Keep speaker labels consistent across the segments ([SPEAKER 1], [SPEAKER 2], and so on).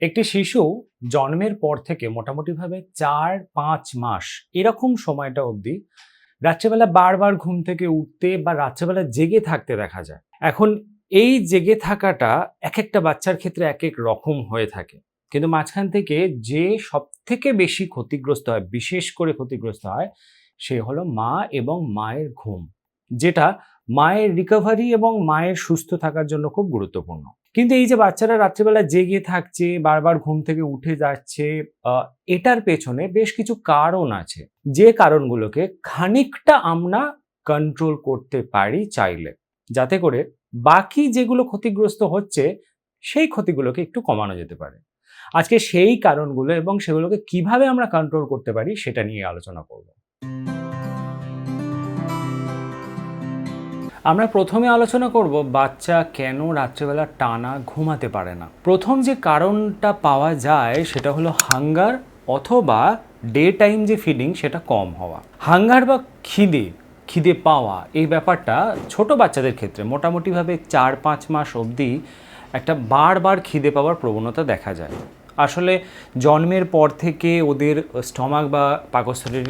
[SPEAKER 1] একটি শিশু জন্মের পর থেকে মোটামুটিভাবে চার, পাঁচ মাস এরকম সময়টা অবধি রাত্রেবেলা বারবার ঘুম থেকে উঠতে বা রাত্রেবেলা জেগে থাকতে দেখা যায়। এখন এই জেগে থাকাটা এক একটা বাচ্চার ক্ষেত্রে এক এক রকম হয়ে থাকে। কিন্তু মাঝখান থেকে যে সব থেকে বেশি ক্ষতিগ্রস্ত হয়, বিশেষ করে ক্ষতিগ্রস্ত হয়, সে হলো মা এবং মায়ের ঘুম, যেটা মায়ের রিকভারি এবং মায়ের সুস্থ থাকার জন্য খুব গুরুত্বপূর্ণ। কিন্তু এই যে বাচ্চারা রাত্রিবেলা জেগে থাকছে, বারবার ঘুম থেকে উঠে যাচ্ছে এটার পেছনে বেশ কিছু কারণ আছে। যে কারণগুলোকে খানিকটা আমরা কন্ট্রোল করতে পারি চাইলে। যাতে করে বাকি যেগুলো ক্ষতিগ্রস্ত হচ্ছে, সেই ক্ষতিগুলোকে একটু কমানো যেতে পারে। আজকে সেই কারণগুলো এবং সেগুলোকে কীভাবে আমরা কন্ট্রোল করতে পারি, সেটা নিয়ে আলোচনা করব। আমরা প্রথমে আলোচনা করব বাচ্চা কেন রাত্রেবেলা টানা ঘুমাতে পারে না। প্রথম যে কারণটা পাওয়া যায় সেটা হলো হাঙ্গার অথবা ডে টাইম যে ফিডিং সেটা কম হওয়া। হাঙ্গার বা খিদে খিদে পাওয়া এই ব্যাপারটা ছোট বাচ্চাদের ক্ষেত্রে মোটামুটিভাবে চার পাঁচ মাস অবধি একটা বারবার খিদে পাওয়ার প্রবণতা দেখা যায়। আসলে জন্মের পর থেকে ওদের স্টমাক বা পাকস্থলীর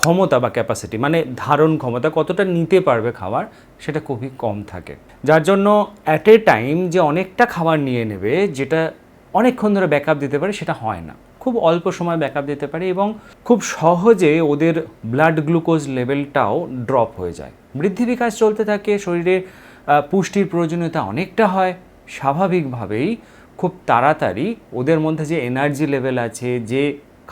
[SPEAKER 1] ক্ষমতা বা ক্যাপাসিটি মানে ধারণ ক্ষমতা কতটা নিতে পারবে খাবার, সেটা খুবই কম থাকে। যার জন্য অ্যাট এ টাইম যে অনেকটা খাবার নিয়ে নেবে, যেটা অনেকক্ষণ ধরে ব্যাকআপ দিতে পারে, সেটা হয় না। খুব অল্প সময় ব্যাকআপ দিতে পারে এবং খুব সহজে ওদের ব্লাড গ্লুকোজ লেভেলটাও ড্রপ হয়ে যায়। বৃদ্ধি বিকাশ চলতে থাকে, শরীরে পুষ্টির প্রয়োজনীয়তা অনেকটা হয়। স্বাভাবিকভাবেই খুব তাড়াতাড়ি ওদের মধ্যে যে এনার্জি লেভেল আছে, যে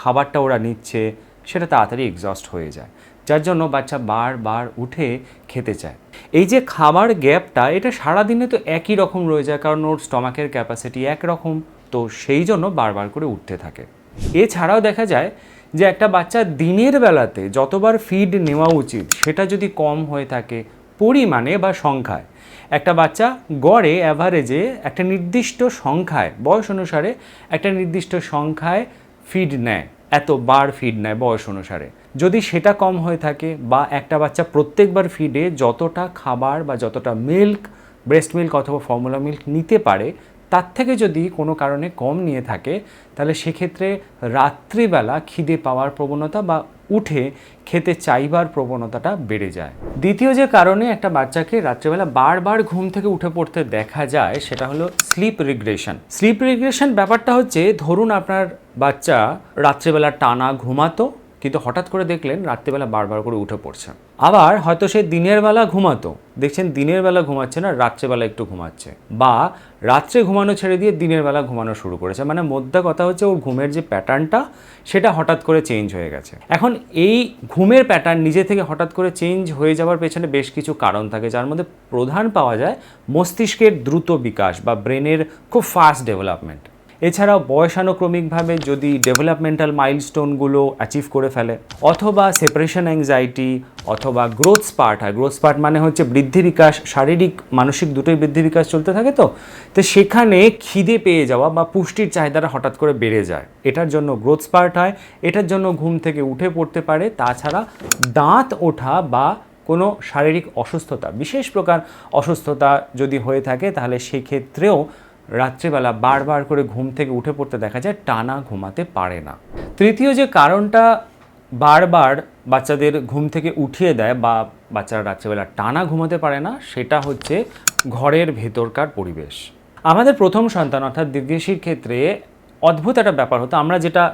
[SPEAKER 1] খাবারটা ওরা নিচ্ছে সেটা তাড়াতাড়ি এক্সস্ট হয়ে যায়, যার জন্য বাচ্চা বারবার উঠে খেতে চায়। এই যে খাবার গ্যাপটা এটা সারাদিনে তো একই রকম রয়ে যায়, কারণ ওর স্টমাকের ক্যাপাসিটি একরকম, তো সেই জন্য বারবার করে উঠতে থাকে। এছাড়াও দেখা যায় যে একটা বাচ্চা দিনের বেলাতে যতবার ফিড নেওয়া উচিত, সেটা যদি কম হয়ে থাকে পরিমাণে বা সংখ্যায়, একটা বাচ্চা গড়ে অ্যাভারেজে একটা নির্দিষ্ট সংখ্যায়, বয়স অনুসারে একটা নির্দিষ্ট সংখ্যায় ফিড নেয়। এত বার ফিড নেয় বয়স অনুসারে। যদি সেটা কম হয়ে থাকে বা একটা বাচ্চা প্রত্যেকবার ফিডে যতটা খাবার বা যতটা মিল্ক ব্রেস্ট মিল্ক অথবা ফর্মুলা মিল্ক নিতে পারে, তার থেকে যদি কোনো কারণে কম নিয়ে থাকে, তাহলে সেক্ষেত্রে রাত্রিবেলা খিদে পাওয়ার প্রবণতা বা উঠে খেতে চাইবার প্রবণতাটা বেড়ে যায়। দ্বিতীয় যে কারণে একটা বাচ্চাকে রাত্রেবেলা বারবার ঘুম থেকে উঠে পড়তে দেখা যায় সেটা হলো স্লিপ রিগ্রেশন স্লিপ রিগ্রেশন ব্যাপারটা হচ্ছে, ধরুন আপনার বাচ্চা রাত্রেবেলা টানা ঘুমাতো কিন্তু হঠাৎ করে দেখলেন রাত্রিবেলা বারবার করে উঠে পড়ছে। আবার হয়তো সে দিনের বেলা ঘুমাতো। দেখছেন দিনের বেলা ঘুমাচ্ছে না, রাত্রেবেলা একটু ঘুমাচ্ছে। বা রাত্রে ঘুমানো ছেড়ে দিয়ে দিনের বেলা ঘুমানো শুরু করেছে। মানে মোদ্দা কথা হচ্ছে ওর ঘুমের যে প্যাটার্নটা, সেটা হঠাৎ করে চেঞ্জ হয়ে গেছে। এখন এই ঘুমের প্যাটার্ন নিজে থেকে হঠাৎ করে চেঞ্জ হয়ে যাওয়ার পেছনে বেশ কিছু কারণ থাকে, যার মধ্যে প্রধান পাওয়া যায় মস্তিষ্কের দ্রুত বিকাশ বা ব্রেনের খুব ফাস্ট ডেভেলপমেন্ট। এছাড়াও বয়সানুক্রমিকভাবে যদি ডেভেলপমেন্টাল মাইলস্টোনগুলো অ্যাচিভ করে ফেলে, অথবা সেপারেশন অ্যাংজাইটি অথবা গ্রোথ স্পার্ট হয় গ্রোথ স্পার্ট মানে হচ্ছে বৃদ্ধি বিকাশ, শারীরিক, মানসিক দুটোই বৃদ্ধি বিকাশ চলতে থাকে তো? তো সেখানে খিদে পেয়ে যাওয়া বা পুষ্টির চাহিদাটা হঠাৎ করে বেড়ে যায়। এটার জন্য গ্রোথ স্পার্ট হয়, এটার জন্য ঘুম থেকে উঠে পড়তে পারে, তাছাড়া দাঁত ওঠা বা কোনো শারীরিক অসুস্থতা, বিশেষ প্রকার অসুস্থতা যদি হয়ে থাকে তাহলে সেক্ষেত্রেও রাত্রিবেলা বারবার করে ঘুম থেকে উঠে পড়তে দেখা যায় টানা ঘুমাতে পারে না। তৃতীয় যে কারণটা বারবার বাচ্চাদের ঘুম থেকে উঠিয়ে দেয় বা বাচ্চারা রাত্রিবেলা টানা ঘুমাতে পারে না, সেটা হচ্ছে ঘরের ভেতরকার পরিবেশ। আমাদের প্রথম সন্তান অর্থাৎ দিব্যেশীর ক্ষেত্রে অদ্ভুত একটা ব্যাপার হতো। আমরা যেটা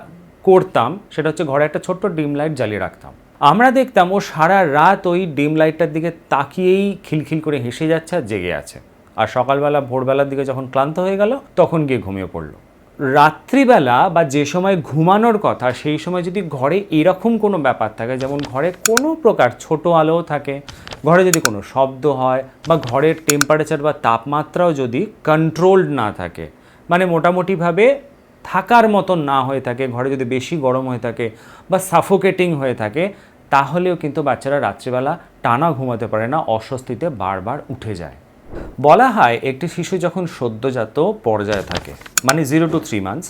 [SPEAKER 1] করতাম সেটা হচ্ছে ঘরে একটা ছোট্ট ডিম লাইট জ্বালিয়ে রাখতাম। আমরা দেখতাম ও সারা রাত ওই ডিম লাইটটার দিকে তাকিয়েই খিলখিল করে হেসে যাচ্ছে আর জেগে আছে। আর সকালবেলা, ভোরবেলার দিকে যখন ক্লান্ত হয়ে গেল, তখন গিয়ে ঘুমিয়ে পড়ল। রাত্রিবেলা বা যে সময় ঘুমানোর কথা, সেই সময় যদি ঘরে এরকম কোনো ব্যাপার থাকে, যেমন ঘরে কোনো প্রকার ছোট আলোও থাকে, ঘরে যদি কোনো শব্দ হয় বা ঘরের টেম্পারেচার বা তাপমাত্রাও যদি কন্ট্রোলড না থাকে মানে মোটামুটিভাবে থাকার মতন না হয়ে থাকে, ঘরে যদি বেশি গরম হয়ে থাকে বা সাফোকেটিং হয়ে থাকে, তাহলেও কিন্তু বাচ্চারা রাত্রিবেলা টানা ঘুমাতে পারে না, অস্বস্তিতে বারবার উঠে যায়। বলা হয় একটি শিশু যখন সদ্যজাত পর্যায়ে থাকে মানে জিরো টু থ্রি মান্থস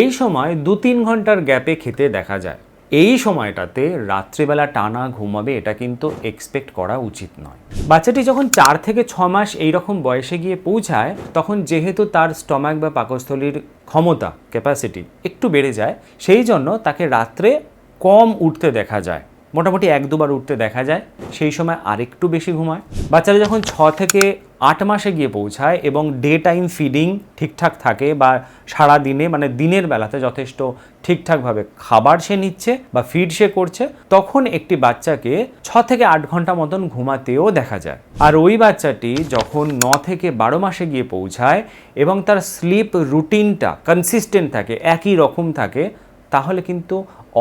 [SPEAKER 1] এই সময় দু তিন ঘণ্টার গ্যাপে খেতে দেখা যায়। এই সময়টাতে রাত্রিবেলা টানা ঘুমাবে এটা কিন্তু এক্সপেক্ট করা উচিত নয়। বাচ্চাটি যখন চার থেকে ছ মাস এই রকম বয়সে গিয়ে পৌঁছায়, তখন যেহেতু তার স্টমাক বা পাকস্থলীর ক্ষমতা ক্যাপাসিটি একটু বেড়ে যায়, সেই জন্য তাকে রাত্রে কম উঠতে দেখা যায়। মোটামুটি এক দুবার উঠতে দেখা যায়, সেই সময় আরেকটু বেশি ঘুমায়। বাচ্চারা যখন ছ থেকে আট মাসে গিয়ে পৌঁছায় এবং ডে টাইম ফিডিং ঠিকঠাক থাকে বা সারা দিনে মানে দিনের বেলাতে যথেষ্ট ঠিকঠাকভাবে খাবার সে নিচ্ছে বা ফিড সে করছে, তখন একটি বাচ্চাকে ছ থেকে আট ঘণ্টা মতন ঘুমাতেও দেখা যায়। আর ওই বাচ্চাটি যখন ন থেকে বারো মাসে গিয়ে পৌঁছায় এবং তার স্লিপ রুটিনটা কনসিস্টেন্ট থাকে, একই রকম থাকে, তাহলে কিন্তু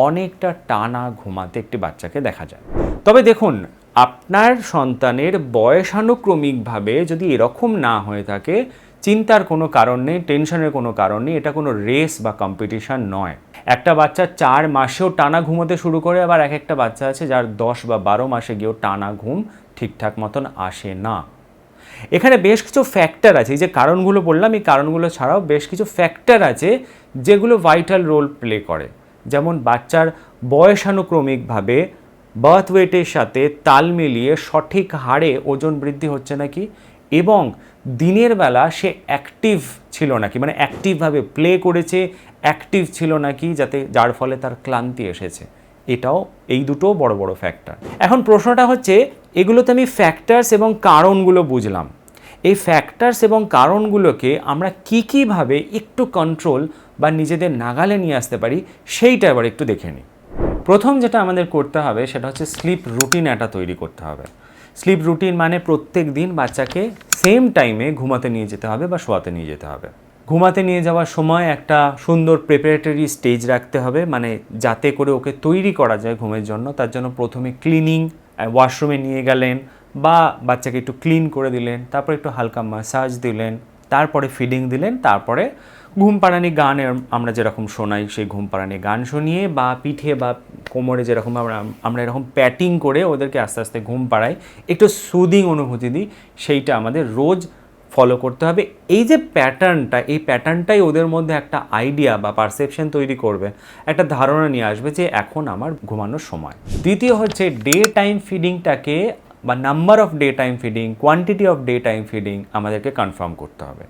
[SPEAKER 1] অনেকটা টানা ঘুমাতে একটি বাচ্চাকে দেখা যায়। তবে দেখুন, আপনার সন্তানের বয়সানুক্রমিকভাবে যদি এরকম না হয়ে থাকে, চিন্তার কোনো কারণ নেই, টেনশনের কোনো কারণ নেই, এটা কোনো রেস বা কম্পিটিশন নয়। একটা বাচ্চা চার মাসেও টানা ঘুমোতে শুরু করে, আবার এক একটা বাচ্চা আছে যার দশ বা বারো মাসে গিয়েও টানা ঘুম ঠিকঠাক মতন আসে না। এখানে বেশ কিছু ফ্যাক্টর আছে যে কারণগুলো বললাম, এই কারণগুলো ছাড়াও বেশ কিছু ফ্যাক্টর আছে যেগুলো ভাইটাল রোল প্লে করে। যেমন বাচ্চার বয়সানুক্রমিকভাবে বার্থ ওয়েটের সাথে তাল মিলিয়ে সঠিক হারে ওজন বৃদ্ধি হচ্ছে নাকি? এবং দিনের বেলা সে অ্যাক্টিভ ছিল নাকি? মানে অ্যাক্টিভভাবে প্লে করেছে অ্যাক্টিভ ছিল নাকি, যাতে যার ফলে তার ক্লান্তি এসেছে? এটাও এই দুটো বড় বড় ফ্যাক্টর এখন প্রশ্নটা হচ্ছে, এগুলোতে আমি ফ্যাক্টার্স এবং কারণগুলো বুঝলাম। এই ফ্যাক্টরস এবং কারণগুলোকে আমরা কী কীভাবে একটু কন্ট্রোল বা নিজেদের নাগালে নিয়ে আসতে পারি, সেইটা এবার একটু দেখে নিই। প্রথম যেটা আমাদের করতে হবে, সেটা হচ্ছে স্লিপ রুটিন একটা তৈরি করতে হবে। স্লিপ রুটিন মানে প্রত্যেক দিন বাচ্চাকে সেম টাইমে ঘুমাতে নিয়ে যেতে হবে বা শোয়াতে নিয়ে যেতে হবে। ঘুমাতে নিয়ে যাওয়ার সময় একটা সুন্দর প্রিপারেটরি স্টেজ রাখতে হবে মানে যাতে করে ওকে তৈরি করা যায় ঘুমের জন্য। তার জন্য প্রথমে ক্লিনিং ওয়াশরুমে নিয়ে গেলেন বা বাচ্চাকে একটু ক্লিন করে দিলেন, তারপরে একটু হালকা মাসাজ দিলেন, তারপরে ফিডিং দিলেন, তারপরে ঘুম পাড়ানি গান আমরা যেরকম শোনাই, সেই ঘুম পাড়ানি গান শুনিয়ে বা পিঠে বা কোমরে যেরকম আমরা আমরা এরকম প্যাটিং করে ওদেরকে আস্তে আস্তে ঘুম পাড়াই, একটু সুদিং অনুভূতি দিই, সেইটা আমাদের রোজ ফলো করতে হবে। এই যে প্যাটার্নটা এই প্যাটার্নটাই ওদের মধ্যে একটা আইডিয়া বা পারসেপশন তৈরি করবে, একটা ধারণা নিয়ে আসবে যে এখন আমার ঘুমানোর সময়। দ্বিতীয় হচ্ছে ডে টাইম ফিডিংটাকে বা number of day time feeding quantity of day time feeding আমাদেরকে কনফার্ম করতে হবে।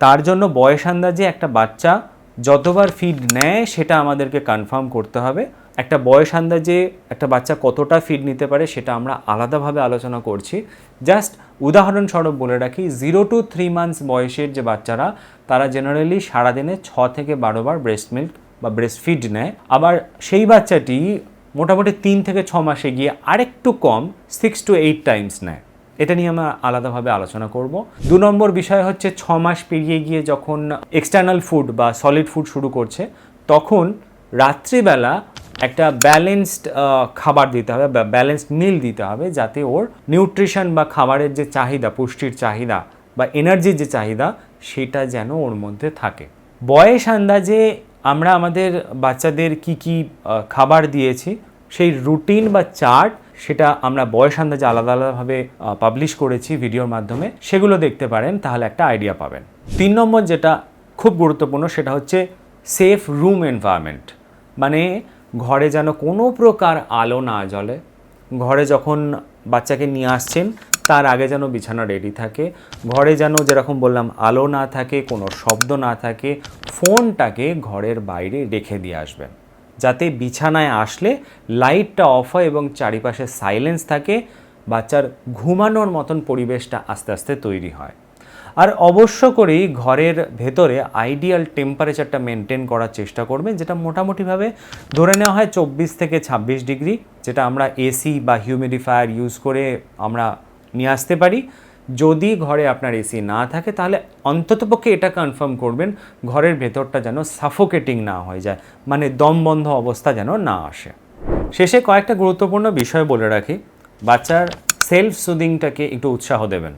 [SPEAKER 1] তার জন্য বয়স আন্দাজে একটা বাচ্চা যতবার ফিড নেয় সেটা আমাদেরকে কনফার্ম করতে হবে। একটা বয়স আন্দাজে একটা বাচ্চা কতটা ফিড নিতে পারে সেটা আমরা আলাদাভাবে আলোচনা করছি। জাস্ট উদাহরণস্বরূপ বলে রাখি জিরো টু থ্রি মান্থস বয়সের যে বাচ্চারা, তারা জেনারেলি সারাদিনে ছ থেকে বারো বার ব্রেস্ট মিল্ক বা ব্রেস্ট ফিড নেয়। আবার সেই বাচ্চাটি মোটামুটি তিন থেকে ছ মাসে গিয়ে আরেকটু কম সিক্স টু এইট টাইমস নেয়। এটা নিয়ে আমরা আলাদাভাবে আলোচনা করব। দু নম্বর বিষয় হচ্ছে ছ মাস পেরিয়ে গিয়ে যখন এক্সটার্নাল ফুড বা সলিড ফুড শুরু করছে, তখন রাত্রিবেলা একটা ব্যালেন্সড খাবার দিতে হবে বা ব্যালেন্সড মিল দিতে হবে যাতে ওর নিউট্রিশন বা খাবারের যে চাহিদা, পুষ্টির চাহিদা বা এনার্জির যে চাহিদা, সেটা যেন ওর মধ্যে থাকে। বয়স আন্দাজে আমরা আমাদের বাচ্চাদের কি কি খাবার দিয়েছি সেই রুটিন বা চার্ট সেটা আমরা বয়স আন্দাজে আলাদা আলাদাভাবে পাবলিশ করেছি ভিডিওর মাধ্যমে, সেগুলো দেখতে পারেন, তাহলে একটা আইডিয়া পাবেন। তিন নম্বর যেটা খুব গুরুত্বপূর্ণ সেটা হচ্ছে সেফ রুম এনভায়রনমেন্ট মানে ঘরে যেন কোনো প্রকার আলো না জ্বলে। ঘরে যখন বাচ্চাকে নিয়ে আসছেন, তার আগে যেন বিছানা রেডি থাকে। ঘরে যেন যেরকম বললাম আলো না থাকে, কোনো শব্দ না থাকে ফোনটাকে ঘরের বাইরে রেখে দিয়ে আসবেন। যাতে বিছানায় আসলে লাইটটা অফ হয় এবং চারিপাশে সাইলেন্স থাকে, বাচ্চার ঘুমানোর মতন পরিবেশটা আস্তে আস্তে তৈরি হয়। আর অবশ্য করেই ঘরের ভেতরে আইডিয়াল টেম্পারেচারটা মেনটেন করার চেষ্টা করবেন, যেটা মোটামুটিভাবে ধরে নেওয়া হয় চব্বিশ থেকে ছাব্বিশ ডিগ্রি, যেটা আমরা এসি বা হিউমিডিফায়ার ইউজ করে আমরা নিয়ে আসতে পারি। যদি ঘরে আপনার এসি না থাকে, তাহলে অন্ততপক্ষে এটা কনফার্ম করবেন, ঘরের ভেতরটা যেন সাফোকেটিং না হয়ে যায় মানে দমবন্ধ অবস্থা যেন না আসে। শেষে কয়েকটা গুরুত্বপূর্ণ বিষয় বলে রাখি। বাচ্চার সেলফ সুদিংটাকে একটু উৎসাহ দেবেন।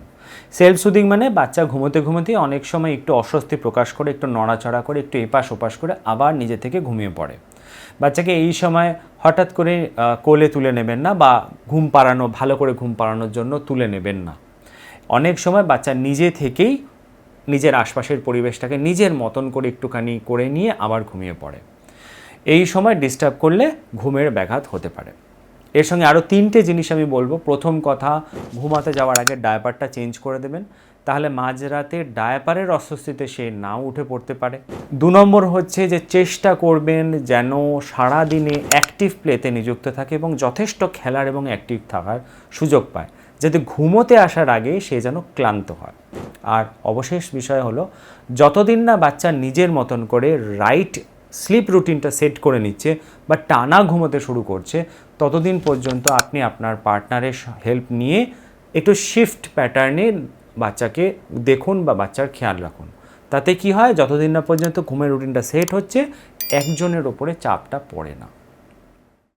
[SPEAKER 1] সেলফ সুদিং মানে বাচ্চা ঘুমোতে ঘুমোতে অনেক সময় একটু অস্বস্তি প্রকাশ করে, একটু নড়াচড়া করে, একটু এপাশ ওপাশ করে আবার নিজে থেকে ঘুমিয়ে পড়ে। বাচ্চাকে এই সময় হঠাৎ করে কোলে তুলে নেবেন না বা ঘুম পাড়ানো, ভালো করে ঘুম পাড়ানোর জন্য তুলে নেবেন না। অনেক সময় বাচ্চা নিজে থেকেই নিজের আশপাশের পরিবেশটাকে নিজের মতন করে একটুখানি করে নিয়ে আবার ঘুমিয়ে পড়ে। এই সময় ডিস্টার্ব করলে ঘুমের ব্যাঘাত হতে পারে। এর সঙ্গে আরও তিনটে জিনিস আমি বলব। প্রথম কথা, ঘুমাতে যাওয়ার আগে ডায়াপারটা চেঞ্জ করে দেবেন। তাহলে মাঝরাতে ডায়াপারের অস্বস্তিতে সে না উঠে পড়তে পারে। দু নম্বর হচ্ছে যে চেষ্টা করবেন যেন সারাদিনে অ্যাক্টিভ প্লেতে নিযুক্ত থাকে এবং যথেষ্ট খেলার এবং অ্যাক্টিভ থাকার সুযোগ পায়। যাতে ঘুমোতে আসার আগে সে যেন ক্লান্ত হয়। আর অবশেষ বিষয় হলো, যতদিন না বাচ্চা নিজের মতন করে রাইট স্লিপ রুটিনটা সেট করে নিচ্ছে বা টানা ঘুমোতে শুরু করছে, ততদিন পর্যন্ত আপনি আপনার পার্টনারের হেল্প নিয়ে একটু শিফট প্যাটার্নে বাচ্চাকে দেখুন বা বাচ্চার খেয়াল রাখুন। তাতে কি হয়, যতদিন না পর্যন্ত ঘুমের রুটিনটা সেট হচ্ছে, একজনের ওপরে চাপটা পড়ে না।